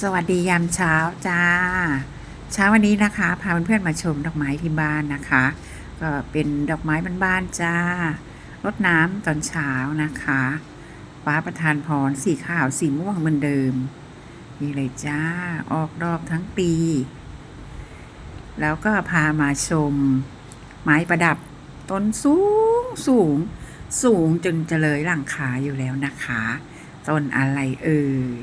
สวัสดียามเช้าจ้า เช้าวันนี้นะคะ พาเพื่อนๆมาชมดอกไม้ที่บ้านนะคะ ก็เป็นดอกไม้บ้านๆจ้ารดน้ำตอนเช้านะคะฟ้าประทานพรสีขาวสีม่วงเหมือนเดิม นี่เลยจ้าออกดอกทั้งปี แล้วก็พามาชม ไม้ประดับต้นสูงสูง สูงจนจะเลยหลังคาอยู่แล้วนะคะ ต้นอะไรเอ่ย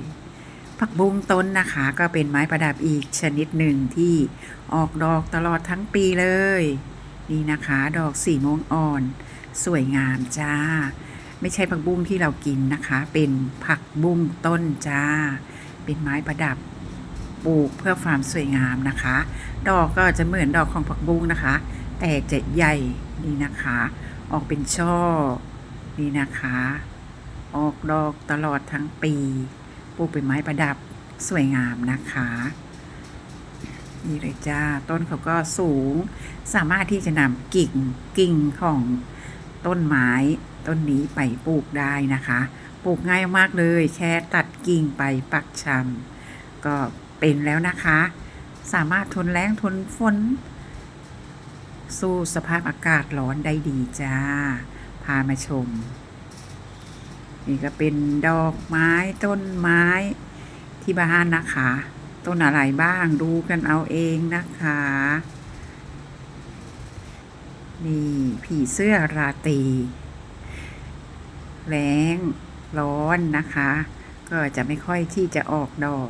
ผักบุ้งต้นนะคะก็เป็นไม้ประดับอีกชนิดหนึ่งที่ออกดอกตลอดทั้งปีเลย นี่นะคะ ดอกสีม่วงอ่อน สวยงามจ้า ไม่ใช่ผักบุ้งที่เรากินนะคะ เป็นผักบุ้งต้นจ้า เป็นไม้ประดับปลูกเพื่อความสวยงามนะคะ ดอกก็จะเหมือนดอกของผักบุ้งนะคะ แต่จะใหญ่นี่นะคะ ออกเป็นช่อนี่นะคะ ออกดอกตลอดทั้งปี ปลูกเป็นไม้ประดับสวยงามนะคะนี่เลยจ้า ต้นเขาก็สูง สามารถที่จะนำกิ่งกิ่งของต้นไม้ต้นนี้ไปปลูกได้นะคะ ปลูกง่ายมากเลยแค่ตัดกิ่งไปปักชำก็เป็นแล้วนะคะ สามารถทนแรงทนฝนสู้สภาพอากาศร้อนได้ดีจ้า พามาชม นี่ก็เป็นดอกไม้ต้นไม้ที่บ้านนะคะ ต้นอะไรบ้างดูกันเอาเองนะคะ นี่ผีเสื้อราตรีแรงร้อนนะคะ ก็จะไม่ค่อยที่จะออกดอก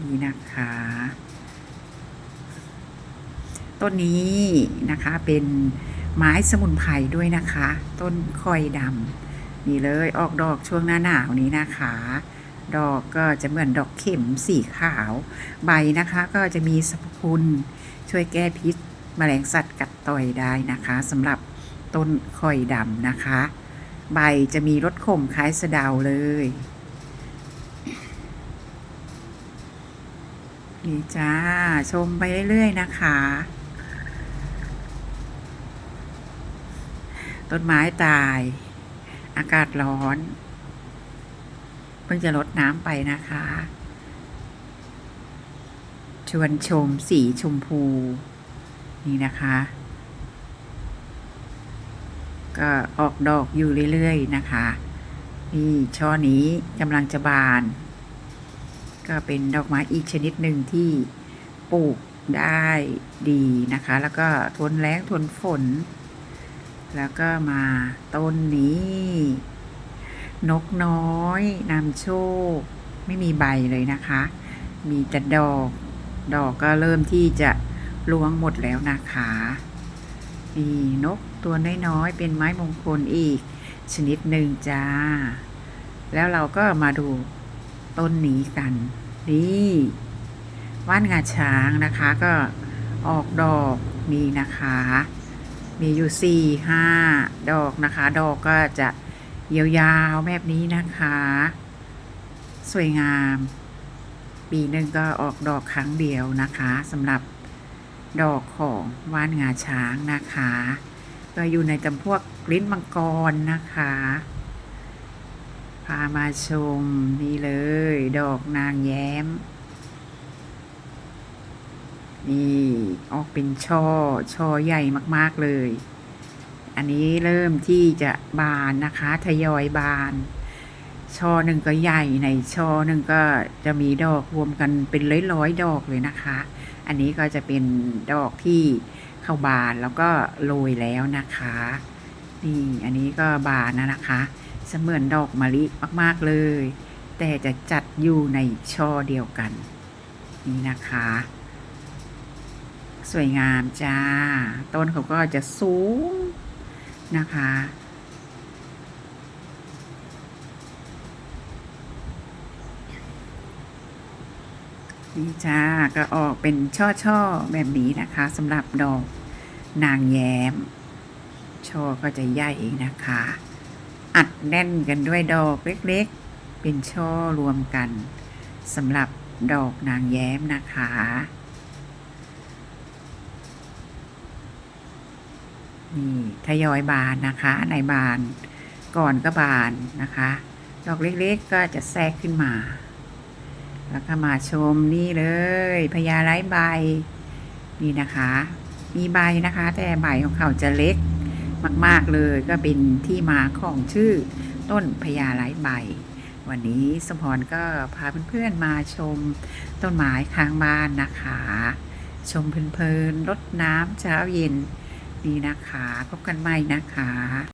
นี่นะคะ ต้นนี้นะคะเป็นไม้สมุนไพรด้วยนะคะ ต้นคอยดำ นี่เลยออกดอกช่วงหน้าหนาวนี้นะคะ ดอกก็จะเหมือนดอกเข็มสีขาว ใบนะคะก็จะมีสรรพคุณช่วยแก้พิษแมลงสัตว์กัดต่อยได้นะคะสำหรับต้นคอยดำนะคะ ใบจะมีรสขมคล้ายสะเดาเลยนี่จ้า ชมไปเรื่อย ๆ นะคะ ต้นไม้ตาย อากาศร้อน เพิ่งจะลดน้ำไปนะคะ ชวนชมสีชมพู นี่นะคะ ก็ออกดอกอยู่เรื่อยๆนะคะ นี่ช่อนี้กำลังจะบาน ก็เป็นดอกไม้อีกชนิดหนึ่งที่ปลูกได้ดีนะคะ แล้วก็ทนแล้งทนฝน แล้วก็มาต้นนี้ นกน้อยนำโชค ไม่มีใบเลยนะคะ มีแต่ดอก ดอกก็เริ่มที่จะล้วงหมดแล้วนะคะนี่นกตัวน้อยๆเป็นไม้มงคลอีก ชนิดหนึ่งจ้า แล้วเราก็มาดูต้นนี้กัน นี่ว่านงาช้างนะคะก็ออกดอกนี่นะคะ มีอยู่สี่ห้าดอกนะคะ ดอกก็จะยาวๆแบบนี้นะคะ สวยงาม ปีหนึ่งก็ออกดอกครั้งเดียวนะคะสำหรับดอกของว่านงาช้างนะคะ ก็อยู่ในจำพวกลิ้นมังกรนะคะ พามาชมนี่เลย ดอกนางแย้ม นี่ออกเป็นช่อ ช่อใหญ่มากๆเลย อันนี้เริ่มที่จะบานนะคะทยอยบาน ช่อหนึ่งก็ใหญ่ในช่อหนึ่งก็จะมีดอกรวมกันเป็นร้อยๆดอกเลยนะคะ อันนี้ก็จะเป็นดอกที่เข้าบานแล้วก็โรยแล้วนะคะ นี่อันนี้ก็บานนะนะคะเสมือนดอกมะลิมากๆเลย แต่จะจัดอยู่ในช่อเดียวกัน นี่นะคะ สวยงามจ้า ต้นเขาก็จะสูงนะคะ นี่จ้าก็ออกเป็นช่อๆแบบนี้นะคะสำหรับดอกนางแย้ม ช่อก็จะใหญ่นะคะ อัดแน่นกันด้วยดอกเล็กๆ เป็นช่อรวมกันสำหรับดอกนางแย้มนะคะ นี่ทยอยบานนะคะในบานก่อนก็บานนะคะ ดอกเล็กๆก็จะแทรกขึ้นมา แล้วก็มาชมนี่เลยพญาไร้ใบนี่นะคะ มีใบนะคะ แต่ใบของเขาจะเล็กมาก ๆ เลยก็เป็นที่มาของชื่อต้นพญาไร้ใบ วันนี้สมพรก็พาเพื่อนๆมาชมต้นไม้ข้างบ้านนะคะ ชมเพลินๆรดน้ำเช้าเย็น นี้นะคะ พบกันใหม่นะคะ